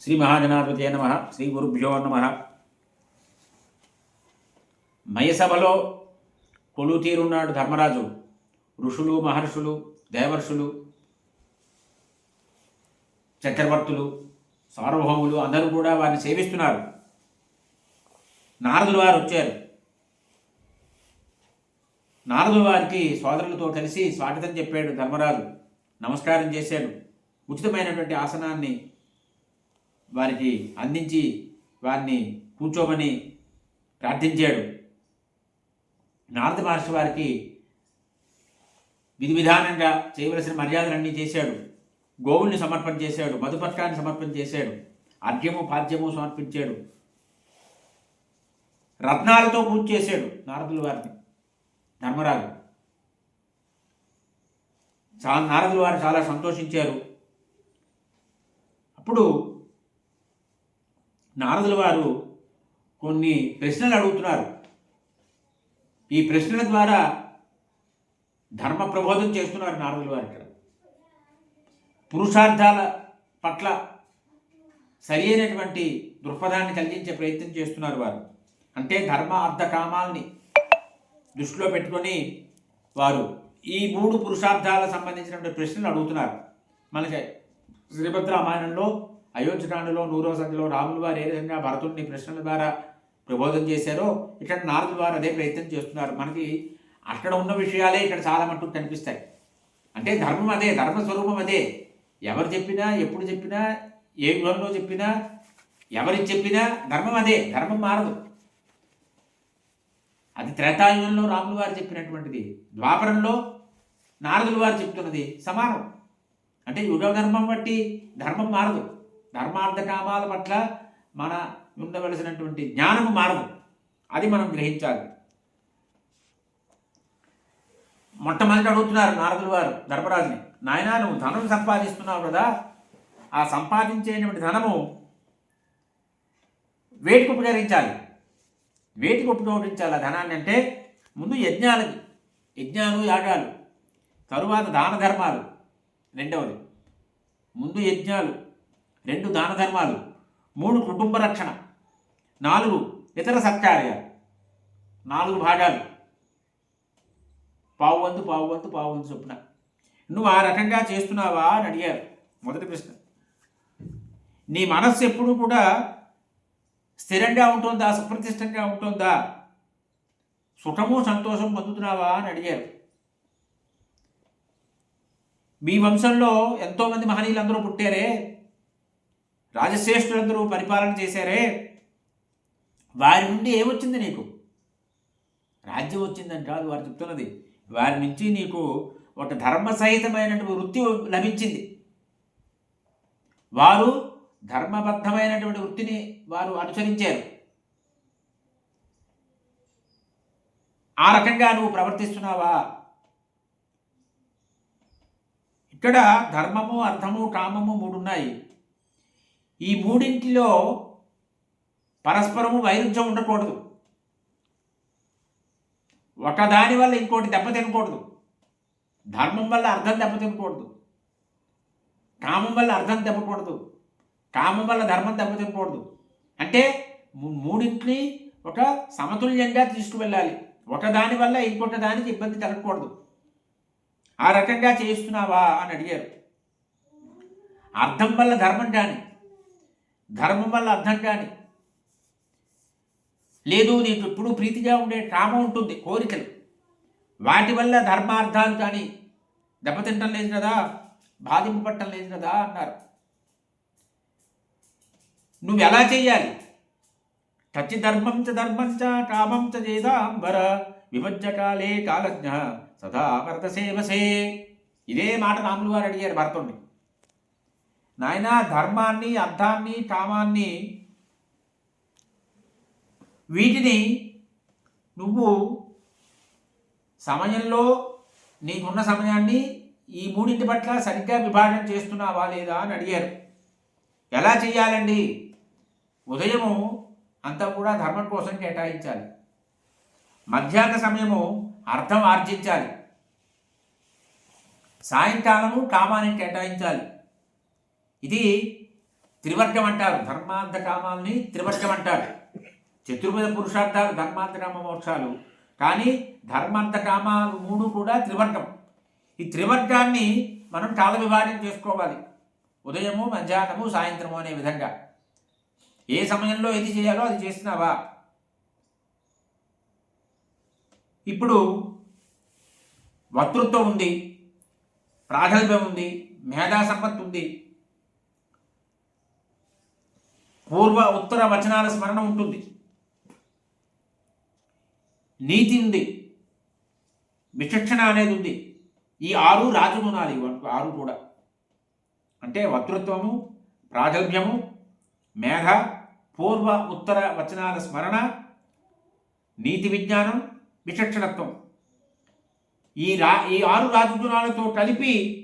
శ్రీ మహాజనాధిపతి నమ శ్రీ గురుభ్యో నమ. మయసభలో కొలుతీరున్నాడు ధర్మరాజు. ఋషులు మహర్షులు దేవర్షులు చక్రవర్తులు సార్వభౌములు అందరూ కూడా వారిని సేవిస్తున్నారు. నారదులు వారు వచ్చారు. నారదుల వారికి సోదరులతో కలిసి స్వాగతం చెప్పాడు ధర్మరాజు. నమస్కారం చేశాడు. ఉచితమైనటువంటి ఆసనాన్ని వారికి అందించి వారిని కూర్చోమని ప్రార్థించాడు. నారద మహర్షి వారికి విధి విధానంగా చేయవలసిన మర్యాదలన్నీ చేశాడు. గోవుల్ని సమర్పణ చేశాడు మధుపత్రాన్ని సమర్పణ చేశాడు అర్ఘ్యము పాద్యము సమర్పించాడు. రత్నాలతో పూజ చేశాడు నారదుల వారిని ధర్మరాజు. చాలా నారదుల వారు చాలా సంతోషించారు. అప్పుడు నారదుల వారు కొన్ని ప్రశ్నలు అడుగుతున్నారు. ఈ ప్రశ్నల ద్వారా ధర్మ ప్రబోధం చేస్తున్నారు నారదుల వారు ఇక్కడ. పురుషార్థాల పట్ల సరి అయినటువంటి దృక్పథాన్ని కలిగించే ప్రయత్నం చేస్తున్నారు వారు. అంటే ధర్మ అర్థ కామాల్ని దృష్టిలో పెట్టుకొని వారు ఈ మూడు పురుషార్థాలకు సంబంధించినటువంటి ప్రశ్నలు అడుగుతున్నారు. మనకి శ్రీభద్ర రామాయణంలో అయోధ్యకాండలో నూరో సంధిలో రాములు వారు ఏ విధంగా భరతుడిని ప్రశ్నల ద్వారా ప్రబోధం చేశారో ఇక్కడ నారదు వారు అదే ప్రయత్నం చేస్తున్నారు. మనకి అక్కడ ఉన్న విషయాలే ఇక్కడ చాలా మట్టుకు కనిపిస్తాయి. అంటే ధర్మం అదే ధర్మ స్వరూపం అదే. ఎవరు చెప్పినా ఎప్పుడు చెప్పినా ఏ గుణంలో చెప్పినా ఎవరికి చెప్పినా ధర్మం అదే ధర్మం మారదు. అది త్రేతాయుగంలో రాములు వారు చెప్పినటువంటిది. ద్వాపరంలో నారదులు వారు చెప్తున్నది సమానం. అంటే యుగ ధర్మం బట్టి ధర్మం మారదు. ధర్మార్థ కామాల పట్ల మన ఉండవలసినటువంటి జ్ఞానము మారదు. అది మనం గ్రహించాలి. మొట్టమొదటి అడుగుతున్నారు నారదులు వారు ధర్మరాజుని నాయన నువ్వు ధనం సంపాదిస్తున్నావు కదా. ఆ సంపాదించేటువంటి ధనము వేటికి ఉపకరించాలి? వేటికి ఉపయోగించాలి? ఆ ధనాన్ని అంటే ముందు యజ్ఞాలకి యజ్ఞాలు యాగాలు తరువాత దాన ధర్మాలు రెండవది ముందు యజ్ఞాలు రెండు దాన ధర్మాలు మూడు కుటుంబ రక్షణ నాలుగు ఇతర సత్కార్యాలు నాలుగు భాగాలు. పావు వంతు పావు వంతు పావు వంతు చొప్పున. నువ్వు ఆ రకంగా చేస్తున్నావా అని అడిగారు. మొదటి ప్రశ్న. నీ మనస్సు ఎప్పుడూ కూడా స్థిరంగా ఉంటుందా? సుప్రతిష్టంగా ఉంటుందా? సుఖము సంతోషం పొందుతున్నావా అని అడిగారు. మీ వంశంలో ఎంతోమంది మహనీయులందరూ పుట్టారే? రాజశ్రేష్ఠులందరూ పరిపాలన చేశారే. వారి నుండి ఏమొచ్చింది నీకు? రాజ్యం వచ్చిందని కాదు వారు చెప్తున్నది. వారి నుంచి నీకు ఒక ధర్మ సహితమైనటువంటి వృత్తి లభించింది. వారు ధర్మబద్ధమైనటువంటి వృత్తిని వారు అనుసరించారు. ఆ రకంగా నువ్వు ప్రవర్తిస్తున్నావా? ఇక్కడ ధర్మము అర్థము కామము మూడు ఉన్నాయి ఈ మూడింటిలో పరస్పరము వైరుధ్యం ఉండకూడదు. ఒకదాని వల్ల ఇంకోటి దెబ్బతినకూడదు ధర్మం వల్ల అర్థం దెబ్బతినకూడదు కామం వల్ల అర్థం దెబ్బకూడదు. కామం వల్ల ధర్మం దెబ్బతినకూడదు అంటే మూడింటిని ఒక సమతుల్యంగా తీసుకువెళ్ళాలి. ఒకదాని వల్ల ఇంకొక దానికి ఇబ్బంది కలగకూడదు ఆ రకంగా చేయిస్తున్నావా అని అడిగారు. అర్థం వల్ల ధర్మం కానీ ధర్మం వల్ల అర్థం కానీ. లేదు నీకు ఎప్పుడు ప్రీతిగా ఉండే కామ ఉంటుంది కోరికలు. వాటి వల్ల ధర్మార్థాలు కానీ. దెబ్బతింటం లేదు కదా బాధింపబట్టం లేదు కదా అన్నారు. నువ్వు ఎలా చెయ్యాలి? టచ్చి ధర్మం చ ధర్మం చ కామం చ చేదాంబర విభజ్యకాలే కాలజ్ఞ సదా భరత సేవసే. ఇదే మాట రాములు గారు అడిగారు భరతుణ్ణి. నాయన ధర్మాన్ని అర్థాన్ని కామాన్ని వీటిని నువ్వు సమయంలో నీకున్న సమయాన్ని ఈ మూడింటి పట్ల సరిగ్గా విభాగం చేస్తున్నావా లేదా అని అడిగారు. ఎలా చేయాలండి ఉదయము అంతా కూడా ధర్మం కోసం కేటాయించాలి. మధ్యాహ్న సమయము అర్థం ఆర్జించాలి. సాయంకాలము కామాన్ని కేటాయించాలి. ఇది త్రివర్గం అంటారు ధర్మార్థ కామాలని త్రివర్గం అంటారు చతుర్వేద పురుషార్థాలు ధర్మార్థ కామ మోక్షాలు. కానీ ధర్మార్థ కామాలు మూడు కూడా త్రివర్గం. ఈ త్రివర్గాన్ని మనం కాల విభాగం చేసుకోవాలి. ఉదయము మధ్యాహ్నము సాయంత్రము అనే విధంగా. ఏ సమయంలో ఏది చేయాలో అది చేస్తున్నావా? ఇప్పుడు వక్తృత్వం ఉంది ప్రాగల్భ్యం ఉంది మేధా సంపత్తి ఉంది. పూర్వ ఉత్తర వచనాల స్మరణ ఉంటుంది. నీతి ఉంది. విచక్షణ అనేది ఉంది. ఈ ఆరు రాజగుణాలు ఆరు కూడా. అంటే వక్తృత్వము ప్రాగల్భ్యము మేధ పూర్వ ఉత్తర వచనాల స్మరణ నీతి విజ్ఞానం విచక్షణత్వం. ఈ రా ఈ ఆరు రాజగుణాలతో కలిపి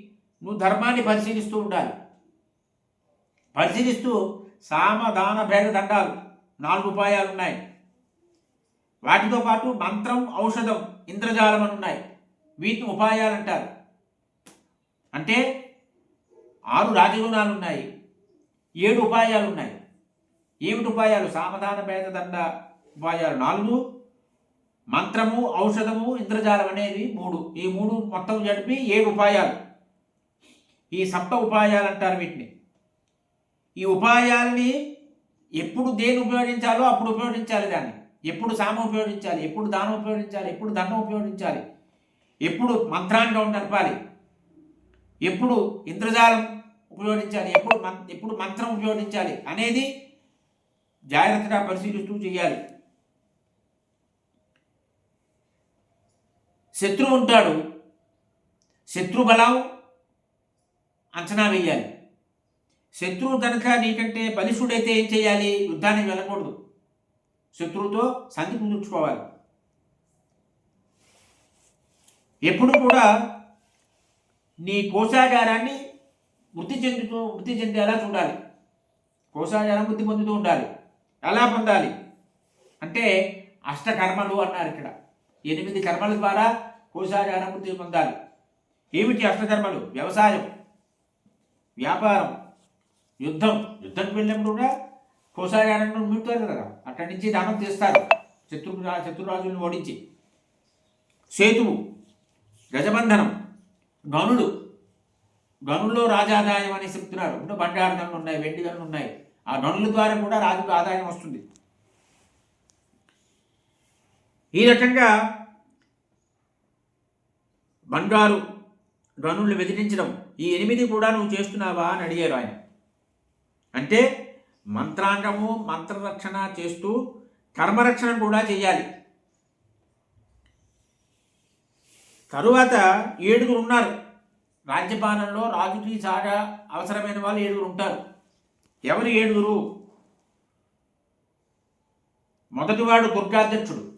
నువ్వు ధర్మాన్ని పరిశీలిస్తూ ఉండాలి. పరిశీలిస్తూ సామదాన భేద దండాలు. నాలుగు ఉపాయాలు ఉన్నాయి. వాటితో పాటు మంత్రం ఔషధం ఇంద్రజాలం అని ఉన్నాయి. వీటిని ఉపాయాలు అంటారు. అంటే ఆరు రాజగుణాలు ఉన్నాయి. ఏడు ఉపాయాలు ఉన్నాయి. ఏమిటి ఉపాయాలు? సామధాన భేద దండ ఉపాయాలు నాలుగు. మంత్రము ఔషధము ఇంద్రజాలం అనేది మూడు. ఈ మూడు మొత్తం జరిపి ఏడు ఉపాయాలు. ఈ సప్త ఉపాయాలు అంటారు వీటిని. ఈ ఉపాయాల్ని ఎప్పుడు దేని ఉపయోగించాలో అప్పుడు ఉపయోగించాలి దాన్ని. ఎప్పుడు సామ ఉపయోగించాలి ఎప్పుడు దానం ఉపయోగించాలి ఎప్పుడు ధనం ఉపయోగించాలి ఎప్పుడు మంత్రాంగం నడపాలి ఎప్పుడు ఇంద్రజాలం ఉపయోగించాలి ఎప్పుడు మం ఎప్పుడు మంత్రం ఉపయోగించాలి అనేది జాగ్రత్తగా పరిశీలిస్తూ చేయాలి. శత్రువు ఉంటాడు శత్రు బలం అంచనా వేయాలి. శత్రువు కనుక నీకంటే బలిష్ఠుడైతే ఏం చేయాలి? యుద్ధానికి వెళ్ళకూడదు. శత్రువుతో సంధి కుదుర్చుకోవాలి ఎప్పుడు కూడా నీ కోశాగారాన్ని వృద్ధి చెందుతూ వృద్ధి చెందేలా చూడాలి. కోశాగారం వృద్ధి పొందుతూ ఉండాలి. ఎలా పొందాలి? అంటే అష్టకర్మలు అన్నారు ఇక్కడ. ఎనిమిది కర్మల ద్వారా కోశాగారం వృద్ధి పొందాలి. ఏమిటి అష్టకర్మలు వ్యవసాయం వ్యాపారం. యుద్ధం యుద్ధంకి వెళ్ళినప్పుడు కూడా కోసాగారంలో మిగుతారు కదా. అక్కడి నుంచి దానం తీస్తారు శత్రు శత్రురాజులను ఓడించి. సేతువు గజబంధనం గనుడు. గనుల్లో రాజాదాయం అని చెప్తున్నారు. ఇప్పుడు బంగారు గనులు ఉన్నాయి వెండి గనులు ఉన్నాయి. ఆ గనుల ద్వారా కూడా రాజుకు ఆదాయం వస్తుంది. ఈ రకంగా బంగారు గనుల్ని వెదిరించడం ఈ ఎనిమిది కూడా నువ్వు చేస్తున్నావా అని అడిగారు ఆయన. అంటే మంత్రాంగము మంత్రరక్షణ చేస్తూ కర్మరక్షణ కూడా చేయాలి తరువాత ఏడుగురు ఉన్నారు. రాజ్యపాలనలో రాజుకి సాగా అవసరమైన వాళ్ళు ఏడుగురు ఉంటారు. ఎవరు ఏడుగురు? మొదటివాడు దుర్గాధ్యక్షుడు.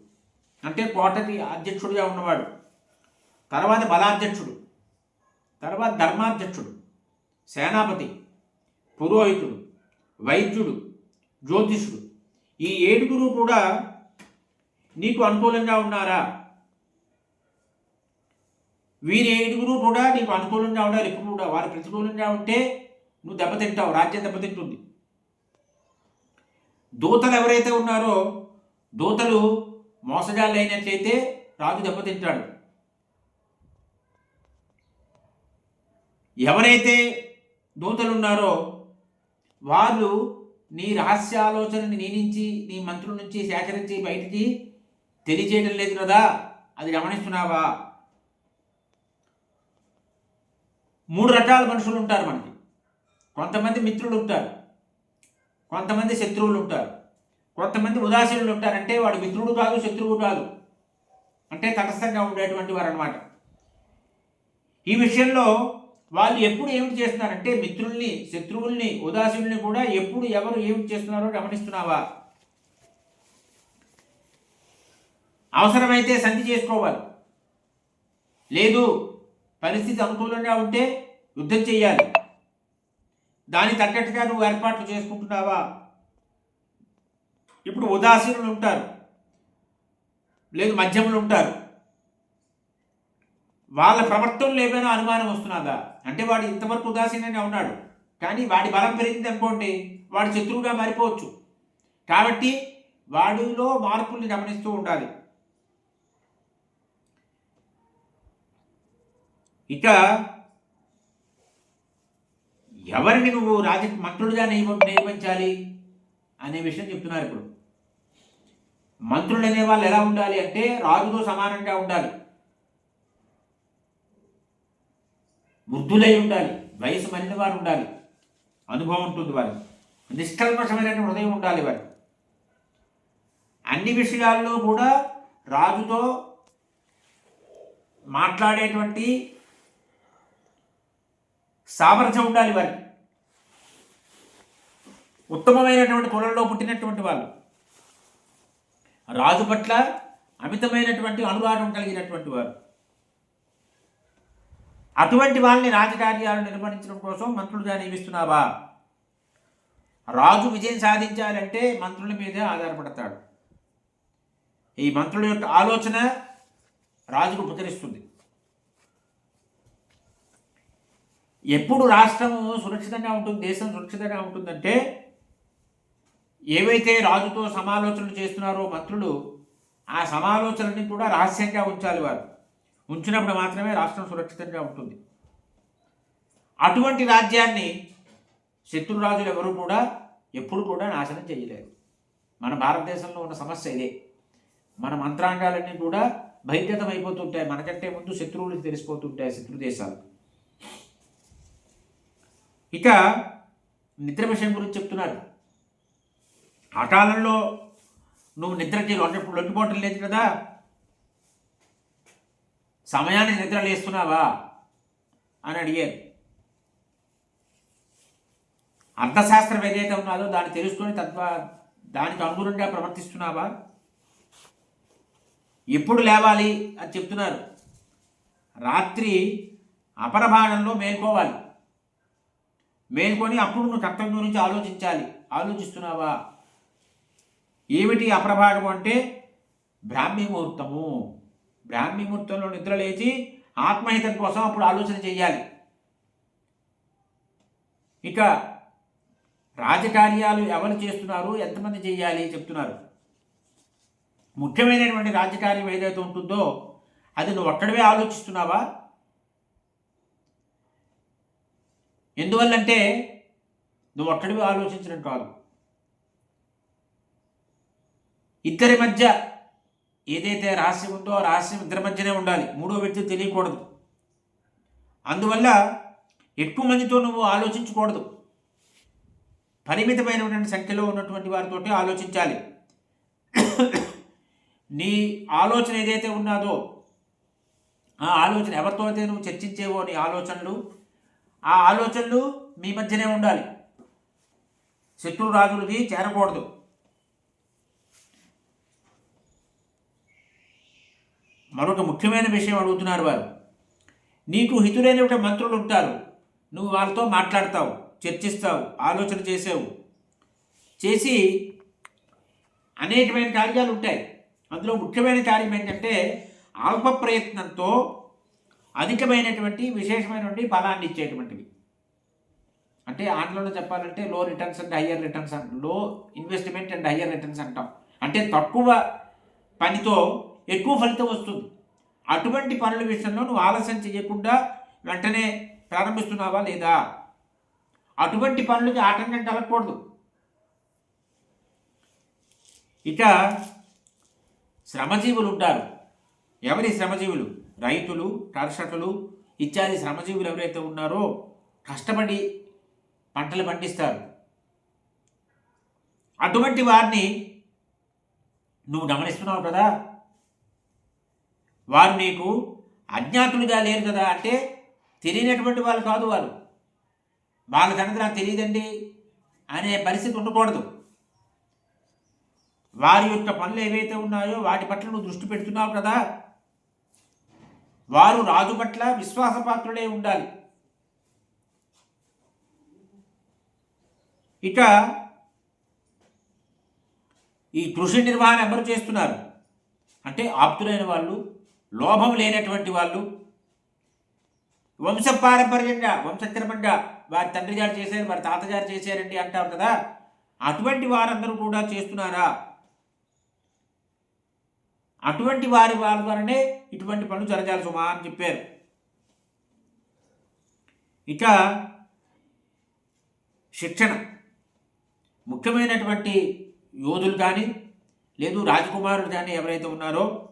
అంటే కోటకి అధ్యక్షుడిగా ఉన్నవాడు. తర్వాత బలాధ్యక్షుడు. తర్వాత ధర్మాధ్యక్షుడు. సేనాపతి. పురోహితుడు. వైద్యుడు జ్యోతిషుడు ఈ ఏడుగురు కూడా నీకు అనుకూలంగా ఉన్నారా? వీరి ఏడుగురు కూడా నీకు అనుకూలంగా ఉండాలి. ఇప్పుడు కూడా వారు ప్రతికూలంగా ఉంటే నువ్వు దెబ్బతింటావు రాజ్యం దెబ్బతింటుంది. దూతలు ఎవరైతే ఉన్నారో దూతలు మోసగాళ్ళు అయినట్లయితే రాజు దెబ్బతింటాడు. ఎవరైతే దూతలు ఉన్నారో వాళ్ళు నీ రహస్యాలోచనని నీ నుంచి నీ మంత్రుల నుంచి సేకరించి బయటికి తెలియజేయడం లేదు కదా. అది గమనిస్తున్నావా? మూడు రకాల మనుషులు ఉంటారు మనకి. కొంతమంది మిత్రులు ఉంటారు. కొంతమంది శత్రువులు ఉంటారు. కొంతమంది ఉదాసీనులు ఉంటారు. అంటే వాడు మిత్రుడు కాదు శత్రువు కాదు. అంటే తటస్థంగా ఉండేటువంటి వారు అనమాట ఈ విషయంలో వాళ్ళు ఎప్పుడు ఏమిటి చేస్తున్నారంటే మిత్రుల్ని శత్రువుల్ని ఉదాసీనుల్ని కూడా ఎప్పుడు ఎవరు ఏమిటి చేస్తున్నారో గమనిస్తున్నావా? అవసరమైతే సంధి చేసుకోవాలి. లేదు పరిస్థితి అనుకూలంగా ఉంటే యుద్ధం చేయాలి. దాని తగ్గట్టుగా నువ్వు ఏర్పాట్లు చేసుకుంటున్నావా? ఇప్పుడు ఉదాసీనులు ఉంటారు. లేదు మధ్యములు ఉంటారు. వాళ్ళ ప్రవర్తనలో ఏమైనా అనుమానం వస్తున్నదా? అంటే వాడు ఇంతవరకు ఉదాసీనంగా ఉన్నాడు. కానీ వాడి బలం పెరిగింది అనుకోండి వాడు శత్రువుగా మారిపోవచ్చు. కాబట్టి వాడిలో మార్పుల్ని గమనిస్తూ ఉండాలి. ఇక ఎవరిని నువ్వు రాజ మంత్రులుగా నియమ నియమించాలి అనే విషయం చెప్తున్నారు ఇప్పుడు. మంత్రులు అనే వాళ్ళు ఎలా ఉండాలి అంటే రాజుతో సమానంగా ఉండాలి. వృద్ధులై ఉండాలి వయసు మళ్ళిన వారు ఉండాలి అనుభవం ఉంటుంది వారి నిష్కల్మషమైన హృదయం ఉండాలి వారి అన్ని విషయాల్లో కూడా రాజుతో మాట్లాడేటువంటి సామర్థ్యం ఉండాలి వారికి. ఉత్తమమైనటువంటి కులంలో పుట్టినటువంటి వాళ్ళు. రాజు పట్ల అమితమైనటువంటి అనురాగం కలిగినటువంటి వారు. అటువంటి వాళ్ళని రాజకార్యాలు నిర్వహించడం కోసం మంత్రులుగా నియమిస్తున్నావా? రాజు విజయం సాధించాలంటే మంత్రుల మీదే ఆధారపడతాడు. ఈ మంత్రుల యొక్క ఆలోచన రాజుకు ఉపకరిస్తుంది ఎప్పుడు రాష్ట్రము సురక్షితంగా ఉంటుంది దేశం సురక్షితంగా ఉంటుందంటే ఏవైతే రాజుతో సమాలోచనలు చేస్తున్నారో మంత్రులు ఆ సమాలోచనని కూడా రహస్యంగా ఉంచాలి వారు. ఉంచినప్పుడు మాత్రమే రాష్ట్రం సురక్షితంగా ఉంటుంది. అటువంటి రాజ్యాన్ని శత్రురాజులు ఎవరు కూడా ఎప్పుడు కూడా నాశనం చేయలేరు. మన భారతదేశంలో ఉన్న సమస్య ఇదే. మన మంత్రాంగాలన్నీ కూడా బహిర్గతం అయిపోతుంటాయి మనకంటే ముందు శత్రువులకు తెలిసిపోతుంటాయి శత్రు దేశాలు. ఇక నిద్ర విషయం గురించి చెప్తున్నారు. ఆ కాలంలో నువ్వు నిద్రకి లొంగ లొంగిపోవటం లేదు కదా? సమయానికి నిద్ర లేస్తున్నావా? అని అడిగారు. అర్థశాస్త్రం ఏదైతే ఉన్నదో దాన్ని తెలుసుకొని తద్వా దానికి అనుగుణంగా ప్రవర్తిస్తున్నావా? ఎప్పుడు లేవాలి అని చెప్తున్నారు. రాత్రి అపరభాగంలో మేల్కోవాలి. మేల్కొని అప్పుడు నువ్వు కర్తవ్యం గురించి ఆలోచించాలి. ఆలోచిస్తున్నావా? ఏమిటి అప్రభాగం అంటే బ్రాహ్మీ ముహూర్తము బ్రాహ్మీ ముహూర్తంలో నిద్ర లేచి ఆత్మహితం కోసం అప్పుడు ఆలోచన చేయాలి. ఇక రాజకార్యాలు ఎవరు చేస్తున్నారు ఎంతమంది చేయాలి చెప్తున్నారు. ముఖ్యమైనటువంటి రాజకార్యం ఏదైతే ఉంటుందో అది నువ్వు ఒక్కడవే ఆలోచిస్తున్నావా? ఎందువల్లంటే నువ్వు ఒక్కడివి ఆలోచించడం కాదు. ఇద్దరి మధ్య ఏదైతే రాశి ఉందో ఆ రాశి ఇద్దరి మధ్యనే ఉండాలి. మూడో వ్యక్తి తెలియకూడదు. అందువల్ల ఎక్కువ మందితో నువ్వు ఆలోచించకూడదు. పరిమితమైనటువంటి సంఖ్యలో ఉన్నటువంటి వారితోటి ఆలోచించాలి. నీ ఆలోచన ఏదైతే ఉన్నదో ఆ ఆలోచన ఎవరితో అయితే నువ్వు చర్చించేవో నీ ఆలోచనలు ఆ ఆలోచనలు మీ మధ్యనే ఉండాలి. శత్రురాజులది చేరకూడదు. మరొక ముఖ్యమైన విషయం అడుగుతున్నారు వారు. నీకు హితులైన మంత్రులు ఉంటారు. నువ్వు వాళ్ళతో మాట్లాడతావు చర్చిస్తావు ఆలోచన చేసావు. చేసి అనేకమైన కార్యాలు ఉంటాయి. అందులో ముఖ్యమైన కార్యం ఏంటంటే అల్ప ప్రయత్నంతో అధికమైనటువంటి విశేషమైనటువంటి ఫలాన్ని ఇచ్చేటువంటివి. అంటే ఆంగ్లంలో చెప్పాలంటే లో రిటర్న్స్ అండ్ హయ్యర్ రిటర్న్స్ అంట. లో ఇన్వెస్ట్మెంట్ అండ్ హయ్యర్ రిటర్న్స్ అంటాం. అంటే తక్కువ పనితో ఎక్కువ ఫలితం వస్తుంది. అటువంటి పనుల విషయంలో నువ్వు ఆలస్యం చేయకుండా వెంటనే ప్రారంభిస్తున్నావా లేదా? అటువంటి పనులకి ఆటంకం కలగకూడదు. ఇక శ్రమజీవులు ఉంటారు. ఎవరి శ్రమజీవులు? రైతులు కర్షకులు ఇత్యాది శ్రమజీవులు ఎవరైతే ఉన్నారో కష్టపడి పంటలు పండిస్తారు. అటువంటి వారిని నువ్వు గమనిస్తున్నావు కదా? వారు నీకు అజ్ఞాతులుగా లేరు కదా అంటే తెలియనటువంటి వాళ్ళు కాదు వారు వాళ్ళ సంగతి నాకు తెలియదండి అనే పరిస్థితి ఉండకూడదు. వారి యొక్క పనులు ఏవైతే ఉన్నాయో వాటి పట్ల నువ్వు దృష్టి పెడుతున్నావు కదా. వారు రాజు పట్ల విశ్వాసపాత్రుడే ఉండాలి. ఇక ఈ కృషి నిర్వహణ ఎవరు చేస్తున్నారు? అంటే ఆప్తులైన వాళ్ళు లోభం లేనటువంటి వాళ్ళు వంశ పారంపర్యంగా వంశక్రమంగా వారి తండ్రి గారు చేశారు వారి తాతగారు చేశారండి అంటారు కదా అటువంటి వారందరూ కూడా చేస్తున్నారా? అటువంటి వారి వారి ద్వారానే ఇటువంటి పనులు జరగాలి సుమా అని చెప్పారు. ఇక శిక్షణ. ముఖ్యమైనటువంటి యోధులు కానీ లేదు రాజకుమారులు కానీ ఎవరైతే ఉన్నారో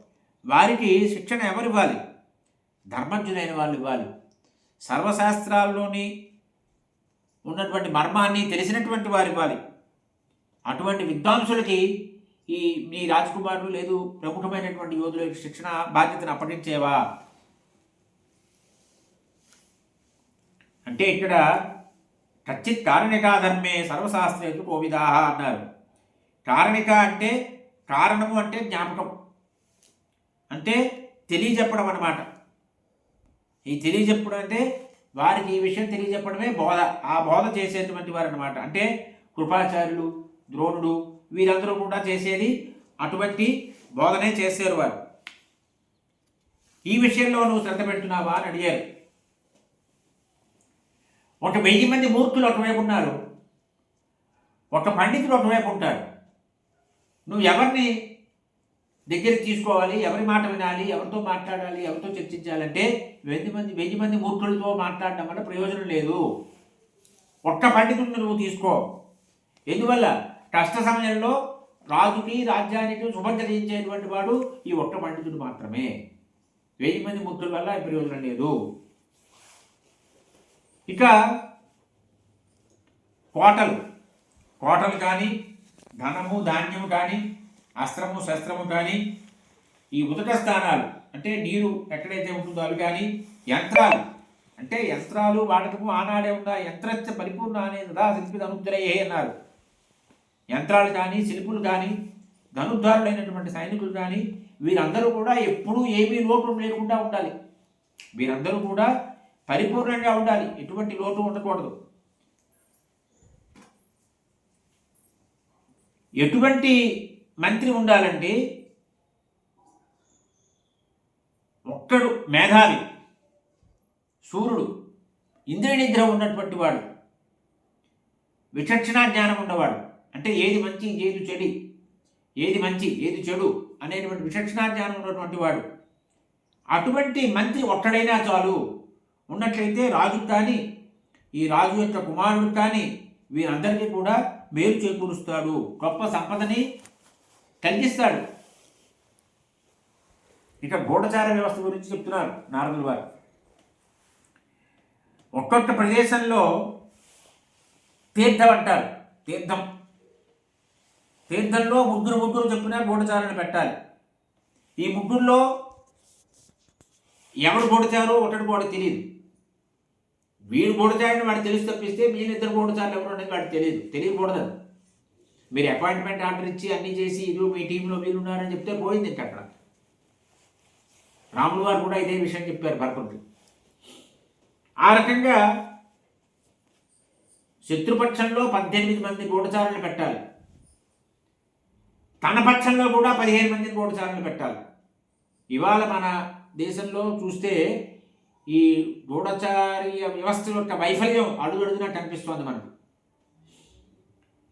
వారికి శిక్షణ ఎవరు ఇవ్వాలి ధర్మజ్ఞులైన వాళ్ళు ఇవ్వాలి. సర్వశాస్త్రాల్లోని ఉన్నటువంటి మర్మాన్ని తెలిసినటువంటి వారు ఇవ్వాలి. అటువంటి విద్వాంసులకి ఈ మీ రాజకుమారులు లేదు ప్రముఖమైనటువంటి యోధులకి శిక్షణ బాధ్యతను అప్పగించేవా? అంటే ఇక్కడ కచ్చిత్ కారణికా ధర్మే సర్వశాస్త్రేతు కోవిదాహ అన్నారు. కారణిక అంటే కారణము అంటే జ్ఞాపకం. అంటే తెలియజెప్పడం అనమాట ఈ తెలియజెప్పడం అంటే వారికి ఈ విషయం తెలియజెప్పడమే బోధ. ఆ బోధ చేసేటువంటి వారు అనమాట అంటే కృపాచార్యులు ద్రోణుడు వీరందరూ కూడా చేసేది అటువంటి బోధనే చేశారు వారు. ఈ విషయంలో నువ్వు శ్రద్ధ పెడుతున్నావా అని అడిగారు. ఒక వెయ్యి మంది మూర్ఖులు ఒకవైపు ఉన్నారు. ఒక పండితుడు ఒకవైపు ఉంటాడు. నువ్వు ఎవరిని దగ్గరికి తీసుకోవాలి ఎవరి మాట వినాలి ఎవరితో మాట్లాడాలి ఎవరితో చర్చించాలంటే వెయ్యి మంది వెయ్యి మంది మూర్ఖులతో మాట్లాడడం వల్ల ప్రయోజనం లేదు. ఒక్క పండితుడిని నువ్వు తీసుకో. ఎందువల్ల? కష్ట సమయంలో రాజుకి రాజ్యానికి శుభం కలిగించేటువంటి వాడు ఈ ఒక్క పండితుడు మాత్రమే. వెయ్యి మంది మూర్ఖుల వల్ల ప్రయోజనం లేదు. ఇక కోటలు. కోటలు కానీ ధనము ధాన్యము కానీ అస్త్రము శస్త్రము కానీ ఈ ఉదక స్థానాలు అంటే నీరు ఎక్కడైతే ఉంటుందో అవి కానీ యంత్రాలు. అంటే యంత్రాలు వాడకము ఆనాడే ఉన్న యంత్రస్థ పరిపూర్ణ అనేది కదా శిల్పి ధనుద్రయే అన్నారు. యంత్రాలు కానీ శిల్పులు కానీ ధనుద్ధారులైనటువంటి సైనికులు కానీ వీరందరూ కూడా ఎప్పుడూ ఏమీ లోటు లేకుండా ఉండాలి. వీరందరూ కూడా పరిపూర్ణంగా ఉండాలి. ఎటువంటి లోటు ఉండకూడదు. ఎటువంటి మంత్రి ఉండాలంటే ఒక్కడు మేధావి సూర్యుడు ఇంద్రనిద్ర ఉన్నటువంటి వాడు విచక్షణ జ్ఞానం ఉన్నవాడు. అంటే ఏది మంచి ఏది చెడి ఏది మంచి ఏది చెడు అనేటువంటి విచక్షణ జ్ఞానం ఉన్నటువంటి వాడు. అటువంటి మంత్రి ఒక్కడైనా చాలు. ఉన్నట్లయితే రాజు కానీ ఈ రాజు యొక్క కుమారుడు కానీ వీరందరికీ కూడా మేలు చేకూరుస్తాడు. గొప్ప సంపదని కలిగిస్తాడు. ఇక గూఢచార వ్యవస్థ గురించి చెప్తున్నారు నారదులు వారు. ఒక్కొక్క ప్రదేశంలో తీర్థం అంటారు తీర్థం. తీర్థంలో ముగ్గురు ముగ్గురు చెప్పిన గూఢచారులు పెట్టాలి. ఈ ముగ్గురులో ఎవడు గూఢచారో ఒకటి కూడా తెలియదు. వీడు గూఢచారిని వాడు తెలిసి తప్పిస్తే వీళ్ళిద్దరు గూఢచారులు ఎవరు అనేది వాడికి తెలియదు. తెలియకూడదు మీరు అపాయింట్మెంట్ ఆర్డర్ ఇచ్చి అన్నీ చేసి ఇది మీ టీంలో మీరు ఉన్నారని చెప్తే పోయింది ఇంక అక్కడ. రాములు వారు కూడా ఇదే విషయం చెప్పారు భరతుడికి. ఆ రకంగా శత్రుపక్షంలో పద్దెనిమిది మంది గూఢచారులు పెట్టాలి. తన పక్షంలో కూడా పదిహేను మంది గూఢచారులు పెట్టాలి. ఇవాళ మన దేశంలో చూస్తే ఈ గూఢచార్య వ్యవస్థ యొక్క వైఫల్యం అడుగడుగునా కనిపిస్తోంది మనకు.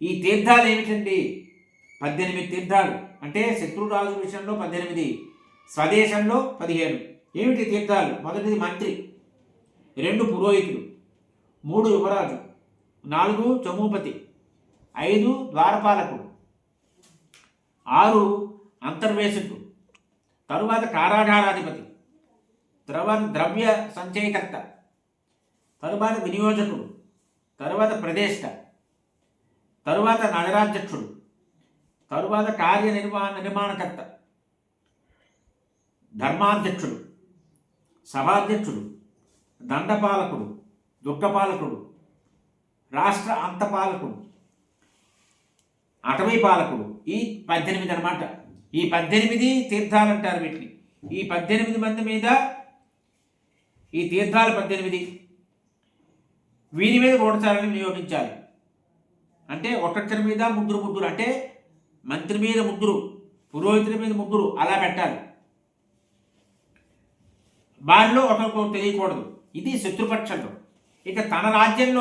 ఈ తీర్థాలు ఏమిటండి? పద్దెనిమిది తీర్థాలు. అంటే శత్రురాజు విషయంలో పద్దెనిమిది స్వదేశంలో పదిహేను. ఏమిటి తీర్థాలు? మొదటిది మంత్రి రెండు పురోహితుడు మూడు యువరాజు నాలుగు చమూపతి ఐదు ద్వారపాలకుడు ఆరు అంతర్వేశకుడు తరువాత కారాగారాధిపతి తర్వాత ద్రవ్య సంచయకర్త తరువాత వినియోజకుడు తరువాత ప్రదేశ తరువాత నగరాధ్యక్షుడు తరువాత కార్యనిర్మాణ నిర్మాణకర్త ధర్మాధ్యక్షుడు సభాధ్యక్షుడు దండపాలకుడు దుర్గపాలకుడు రాష్ట్ర అంతపాలకుడు అటవీ పాలకుడు. ఈ పద్దెనిమిది అన్నమాట. ఈ పద్దెనిమిది తీర్థాలు అంటారు వీటిని. ఈ పద్దెనిమిది మంది మీద ఈ తీర్థాలు పద్దెనిమిది. వీరి మీద గూఢచారాన్ని వినియోగించాలి అంటే ఒక్కొక్కరి మీద ముగ్గురు ముగ్గురు అంటే మంత్రి మీద ముగ్గురు పురోహితుడి మీద ముగ్గురు అలా పెట్టాలి. వారిలో ఒకరికొకరు తెలియకూడదు. ఇది శత్రుపక్షంలో. ఇక తన రాజ్యంలో